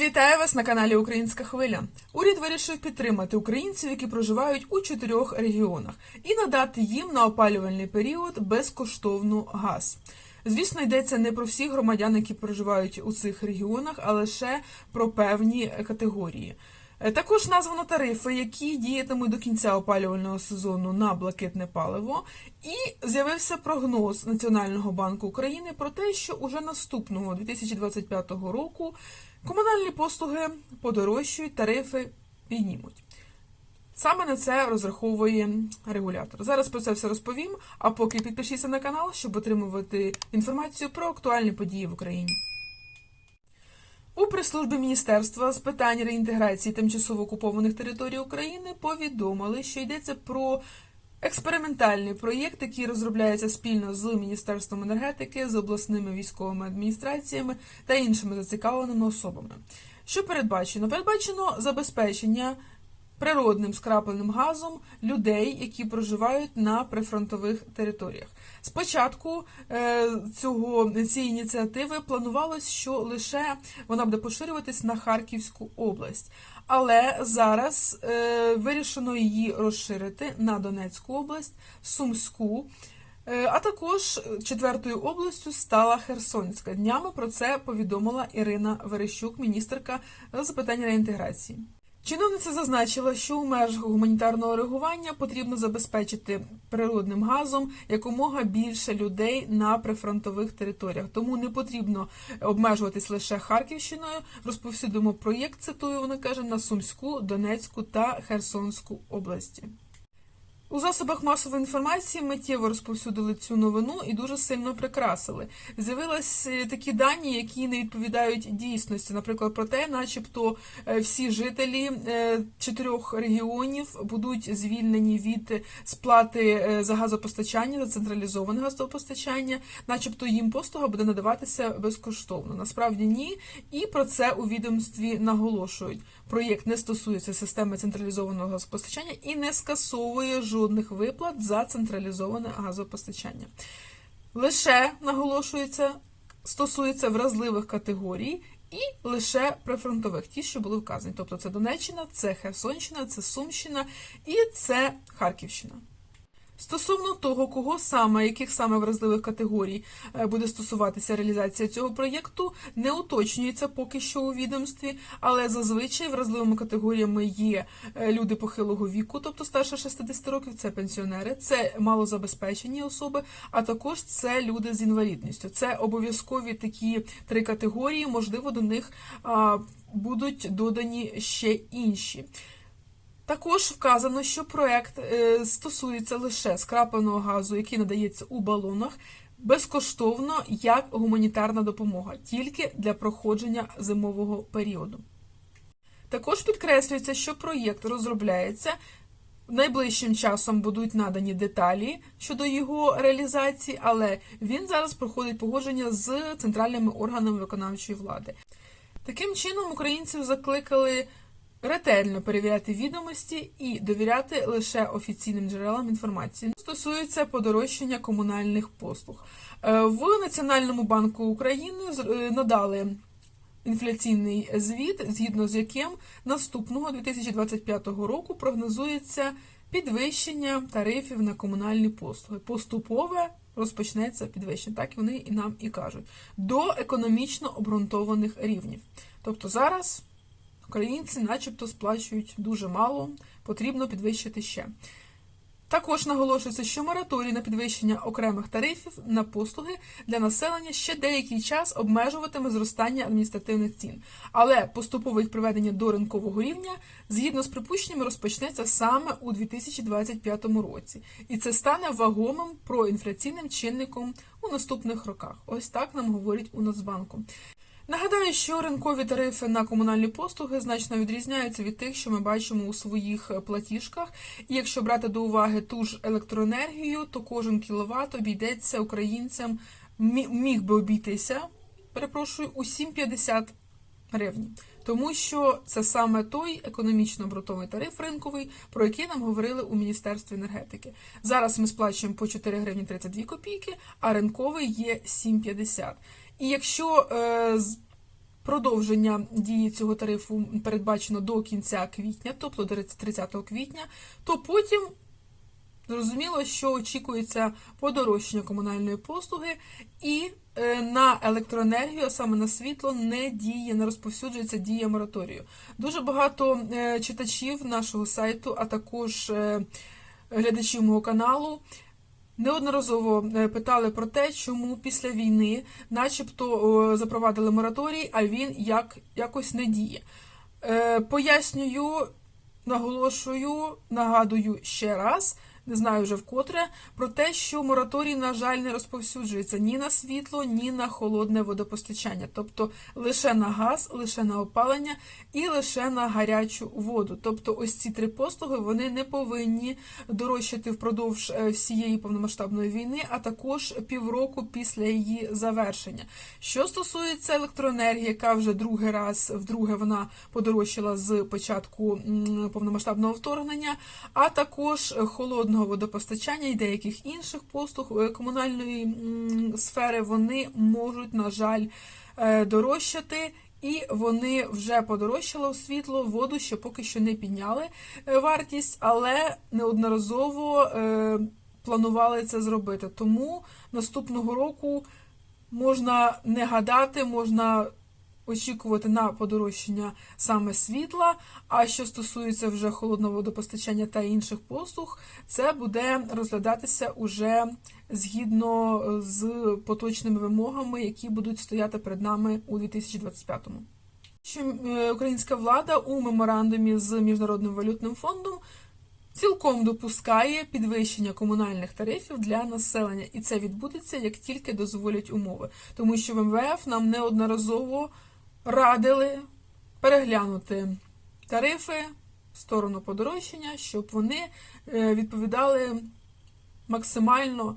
Вітаю вас на каналі Українська Хвиля. Уряд вирішив підтримати українців, які проживають у чотирьох регіонах, і надати їм на опалювальний період безкоштовну газ. Звісно, йдеться не про всіх громадян, які проживають у цих регіонах, а лише про певні категорії. Е, Також названо тарифи, які діятимуть до кінця опалювального сезону на блакитне паливо, і з'явився прогноз Національного банку України про те, що уже наступного 2025 року комунальні послуги подорожчують, тарифи піднімуть. Саме на це розраховує регулятор. Зараз про це все розповім. А поки підпишіться на канал, щоб отримувати інформацію про актуальні події в Україні. У прес-службі Міністерства з питань реінтеграції тимчасово окупованих територій України повідомили, що йдеться про експериментальний проєкт, який розробляється спільно з Міністерством енергетики, з обласними військовими адміністраціями та іншими зацікавленими особами. Що передбачено? Передбачено забезпечення природним скрапленим газом людей, які проживають на прифронтових територіях. Спочатку е, цього цієї ініціативи планувалось, що лише вона буде поширюватись на Харківську область, але зараз е, вирішено її розширити на Донецьку область, Сумську. Е, А також четвертою областю стала Херсонська. Днями про це повідомила Ірина Верещук, міністерка з питань реінтеграції. Чиновниця зазначила, що у межах гуманітарного реагування потрібно забезпечити природним газом якомога більше людей на прифронтових територіях. Тому не потрібно обмежуватись лише Харківщиною. Розповсюдимо проєкт. Цитую, вона каже на Сумську, Донецьку та Херсонську області. У засобах масової інформації миттєво розповсюдили цю новину і дуже сильно прикрасили. З'явились е, такі дані, які не відповідають дійсності. Наприклад, про те, начебто е, всі жителі е, чотирьох регіонів будуть звільнені від сплати за газопостачання, за централізоване газопостачання, начебто їм послуга буде надаватися безкоштовно. Насправді ні, і про це у відомстві наголошують. Проєкт не стосується системи централізованого газопостачання і не скасовує жодних виплат за централізоване газопостачання. Лише наголошується, стосується вразливих категорій і лише прифронтових, ті, що були вказані. Тобто це Донеччина, це Херсонщина, це Сумщина і це Харківщина. Стосовно того, кого саме, яких саме вразливих категорій е, буде стосуватися реалізація цього проєкту, не уточнюється поки що у відомстві, але зазвичай вразливими категоріями є е, люди похилого віку, тобто старше 60 років, це пенсіонери, це малозабезпечені особи, а також це люди з інвалідністю. Це обов'язкові такі три категорії, можливо, до них будуть додані ще інші. Також вказано, що проект е, стосується лише скрапленого газу, який надається у балонах, безкоштовно як гуманітарна допомога, тільки для проходження зимового періоду. Також підкреслюється, що проєкт розробляється. Найближчим часом будуть надані деталі щодо його реалізації, але він зараз проходить погодження з центральними органами виконавчої влади. Таким чином, українців закликали ретельно перевіряти відомості і довіряти лише офіційним джерелам інформації. Стосується подорожчання комунальних послуг. Е, В Національному банку України е, надали інфляційний звіт, згідно з яким наступного 2025 року прогнозується підвищення тарифів на комунальні послуги. Поступове розпочнеться підвищення, так вони і нам і кажуть, до економічно обґрунтованих рівнів. Тобто зараз українці, начебто, сплачують дуже мало, потрібно підвищити ще. Також наголошується, що мораторій на підвищення окремих тарифів на послуги для населення ще деякий час обмежуватиме зростання адміністративних цін, але поступове їх приведення до ринкового рівня, згідно з припущеннями, розпочнеться саме у 2025 році, і це стане вагомим проінфляційним чинником у наступних роках. Ось так нам говорять у Нацбанку. Нагадаю, що ринкові тарифи на комунальні послуги значно відрізняються від тих, що ми бачимо у своїх е, платіжках. І якщо брати до уваги ту ж електроенергію, то кожен кіловат обійдеться українцям, міг би обійтися, перепрошую, у 7,50 гривень. Тому що це саме той економічно обґрунтований тариф ринковий, про який нам говорили у Міністерстві енергетики. Зараз ми сплачуємо по 4 гривні 32 копійки, а ринковий є 7,50. І якщо е, продовження дії цього тарифу передбачено до кінця квітня, тобто до 30 квітня, то потім зрозуміло, що очікується подорожчання комунальної послуги і е, на електроенергію, а саме на світло, не діє, не розповсюджується дія мораторію. Дуже багато е, читачів нашого сайту, а також глядачів мого каналу. Неодноразово е, питали про те, чому після війни, начебто, запровадили мораторій, а він як, якось не діє. Е, пояснюю, наголошую, нагадую ще раз, не знаю вже вкотре, про те, що мораторій, на жаль, не розповсюджується ні на світло, ні на холодне водопостачання, тобто лише на газ, лише на опалення і лише на гарячу воду. Тобто, ось ці три послуги вони не повинні дорожчати впродовж е, всієї повномасштабної війни, а також півроку після її завершення. Що стосується електроенергії, яка вже другий раз вдруге вона подорожчала з початку повномасштабного вторгнення, а також холодного водопостачання і деяких інших послуг е, комунальної сфери, вони можуть, на жаль, е, дорожчати. І вони вже подорожчали у світло, воду ще поки що не підняли е, вартість, але неодноразово планували це зробити. Тому наступного року можна не гадати, можна очікувати на подорожчання саме світла. А що стосується вже холодного водопостачання та інших послуг, це буде розглядатися уже згідно з поточними вимогами, які будуть стояти перед нами у 2025-му. Що е, українська влада у меморандумі з Міжнародним валютним фондом цілком допускає підвищення комунальних тарифів для населення, і це відбудеться як тільки дозволять умови, тому що в МВФ нам неодноразово радили переглянути тарифи в сторону подорожчання, щоб вони е, відповідали максимально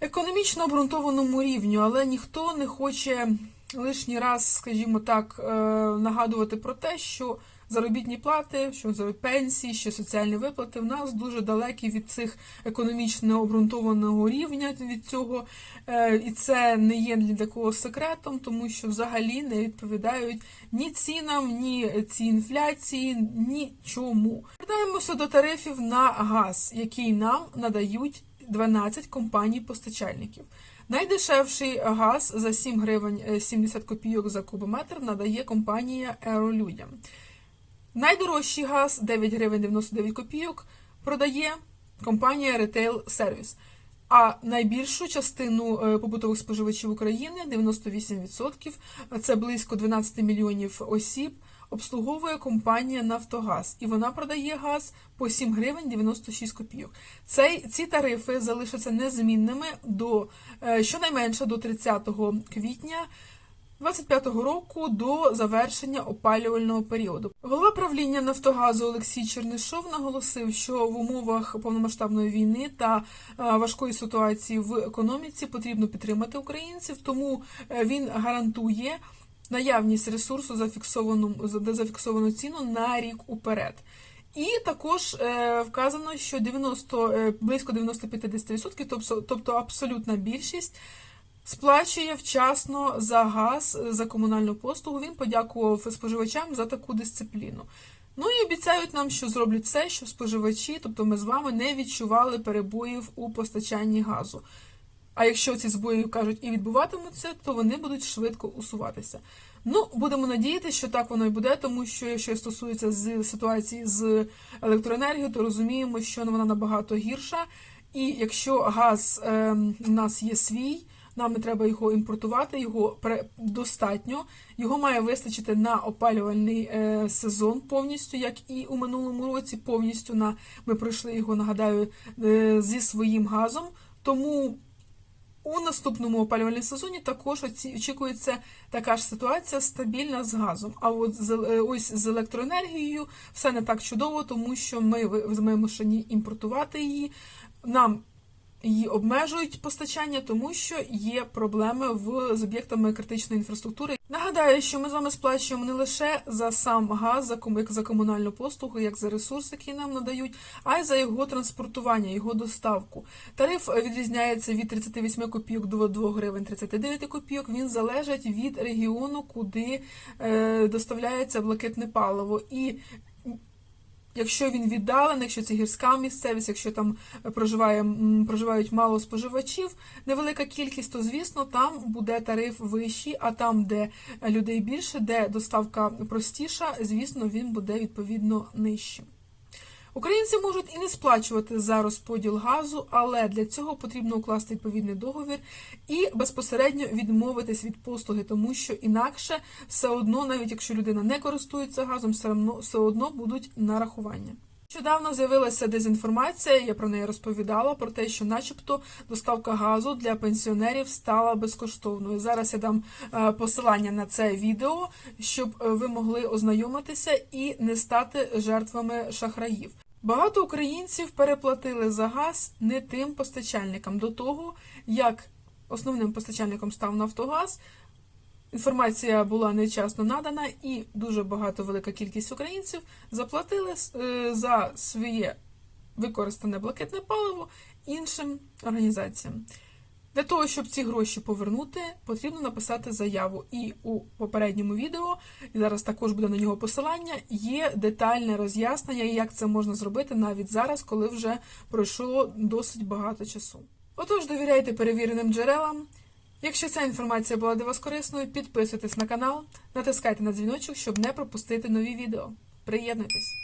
економічно обґрунтованому рівню, але ніхто не хоче лишній раз, скажімо так, е, нагадувати про те, що заробітні плати, що пенсії, що соціальні виплати в нас дуже далекі від цих економічно обґрунтованого рівня від цього, Е, і це не є для кого секретом, тому що взагалі не відповідають ні цінам, ні ці інфляції, нічому. Вертаємося до тарифів на газ, який нам надають 12 компаній-постачальників. Найдешевший газ за 7 гривень е, 70 копійок за кубометр надає компанія Аеролюдям. Найдорожчий газ 9 гривень 99 копійок продає компанія Retail Service. А найбільшу частину е, побутових споживачів України 98%, а це близько 12 мільйонів осіб, обслуговує компанія Нафтогаз, і вона продає газ по 7 гривень 96 копійок. Цей, ці тарифи залишаться незмінними до е, щонайменше до 30 квітня 25-го року до завершення опалювального періоду. Голова правління Нафтогазу Олексій Чернишов наголосив, що в умовах повномасштабної війни та е, важкої ситуації в економіці потрібно підтримати українців, тому е, він гарантує наявність ресурсу зафіксовану за зафіксовану ціну на рік уперед. І також е, вказано, що 90, е, близько 95-10%, тобто, тобто абсолютна більшість сплачує вчасно за газ, за комунальну послугу. Він подякував споживачам за таку дисципліну. Ну і обіцяють нам, що зроблять все, щоб споживачі, тобто ми з вами, не відчували перебоїв у постачанні газу. А якщо ці збої кажуть і відбуватимуться, то вони будуть швидко усуватися. Ну, будемо надіятися, що так воно і буде, тому що якщо стосується з ситуації з електроенергією, то розуміємо, що вона набагато гірша. І якщо газ е, у нас є свій, нам не треба його імпортувати, його достатньо. Його має вистачити на опалювальний е, сезон повністю, як і у минулому році. Повністю на ми пройшли його, нагадаю, е, зі своїм газом. Тому у наступному опалювальному сезоні також очікується така ж ситуація стабільна з газом. А от з, е, ось з електроенергією все не так чудово, тому що ми ви- вимушені імпортувати її. Нам її обмежують постачання, тому що є проблеми в з об'єктами критичної інфраструктури. Нагадаю, що ми з вами сплачуємо не лише за сам газ, за кому- за комунальну послугу, як за ресурс, який нам надають, а й за його транспортування, його доставку. Тариф відрізняється від 38 копійок до 2 гривень 39 копійок. Він залежить від регіону, куди е, доставляється блакитне паливо. І Якщо він віддалений, якщо це гірська місцевість, якщо там проживає, проживають мало споживачів, невелика кількість, то звісно там буде тариф вищий, а там, де людей більше, де доставка простіша, звісно, він буде відповідно нижчим. Українці можуть і не сплачувати за розподіл газу, але для цього потрібно укласти відповідний договір і безпосередньо відмовитись від послуги, тому що інакше все одно, навіть якщо людина не користується газом, все одно, все одно будуть нарахування. Нещодавно з'явилася дезінформація, я про неї розповідала, про те, що начебто доставка газу для пенсіонерів стала безкоштовною. Зараз я дам е, посилання на це відео, щоб е, ви могли ознайомитися і не стати жертвами шахраїв. Багато українців переплатили за газ не тим постачальникам до того, як основним постачальником став Нафтогаз. Інформація була невчасно надана, і дуже багато велика кількість українців заплатили е, за своє використане блакитне паливо іншим організаціям. Для того, щоб ці гроші повернути, потрібно написати заяву. І у попередньому відео, і зараз також буде на нього посилання, є детальне роз'яснення, як це можна зробити навіть зараз, коли вже пройшло досить багато часу. Отож, довіряйте перевіреним джерелам. Якщо ця інформація була для вас корисною, підписуйтесь на канал, натискайте на дзвіночок, щоб не пропустити нові відео. Приєднуйтесь!